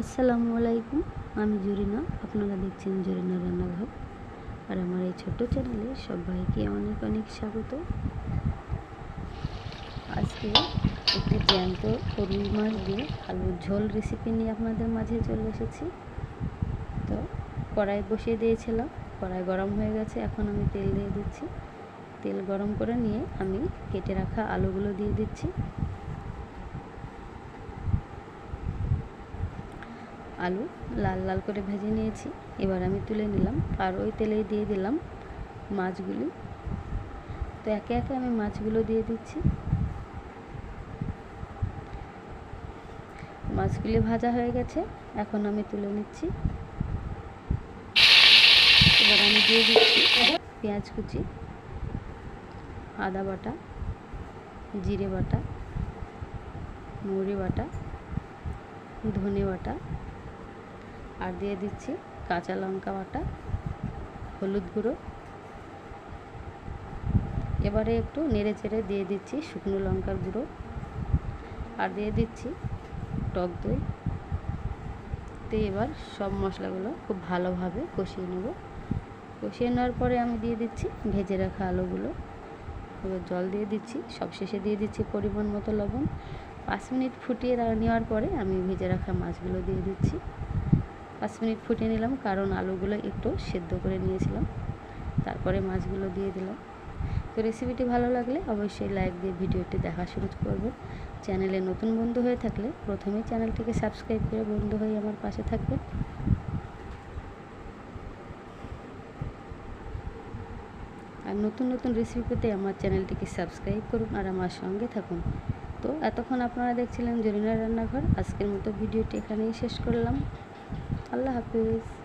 আসসালামু আলাইকুম, আমি জুরিনা। আপনারা দেখছেন জুরিনা রান্নাঘর। আর আমার এই ছোট্ট চ্যানেলে সবাইকে অনেক অনেক স্বাগত। আজকে একটি জ্যান্ত রুই মাছ দিয়ে আলুর ঝোল রেসিপি নিয়ে আপনাদের মাঝে চলে এসেছি। তো কড়াই বসিয়ে দিয়েছিলাম, কড়াই গরম হয়ে গেছে, এখন আমি তেল দিয়ে দিচ্ছি। তেল গরম করে নিয়ে আমি কেটে রাখা আলুগুলো দিয়ে দিচ্ছি। আলু লাল লাল করে ভেজে নিয়েছি। এবার আমি তুলে নিলাম আর ওই তেলেই দিয়ে দিলাম মাছগুলি। তো একে একে আমি মাছগুলো দিয়ে দিচ্ছি। মাছগুলি ভাজা হয়ে গেছে, এখন আমি তুলে নিচ্ছি। এবার আমি দিয়ে দিচ্ছি পেঁয়াজ কুচি, আদা বাটা, জিরে বাটা মুড়ি বাটা, ধনে বাটা আর দিয়ে দিচ্ছি কাঁচা লঙ্কা বাটা, হলুদ গুঁড়ো। এবারে একটু নেড়ে চেড়ে দিয়ে দিচ্ছি শুকনো লঙ্কার গুঁড়ো। আর দিয়ে দিচ্ছি টক দই। তো এবার সব মশলাগুলো খুব ভালোভাবে কষিয়ে নেব। কষিয়ে নেওয়ার পরে আমি দিয়ে দিচ্ছি ভেজে রাখা আলুগুলো। এবার জল দিয়ে দিচ্ছি সব শেষে দিয়ে দিচ্ছি পরিমাণ মতো লবণ। পাঁচ মিনিট ফুটিয়ে নেওয়ার পরে আমি ভেজে রাখা মাছগুলো দিয়ে দিচ্ছি। পাঁচ মিনিট ফুটিয়ে নিলাম, কারণ আলুগুলো একটু সেদ্ধ করে নিয়েছিলাম। তারপরে মাছগুলো দিয়ে দিলাম। তো রেসিপিটি ভালো লাগলে অবশ্যই লাইক দিয়ে ভিডিওটি দেখা শুরু করবেন চ্যানেলে নতুন বন্ধু হয়ে থাকলে প্রথমেই চ্যানেলটিকে সাবস্ক্রাইব করে বন্ধু হয়ে আমার পাশে থাকবেন আর নতুন নতুন রেসিপি পেতে আমার চ্যানেলটিকে সাবস্ক্রাইব করুন আর আমার সঙ্গে থাকুন। তো এতক্ষণ আপনারা দেখছিলেন জরিনা রান্নাঘর। আজকের মতো ভিডিওটি এখানেই শেষ করলাম। আল্লাহ হাফিজ।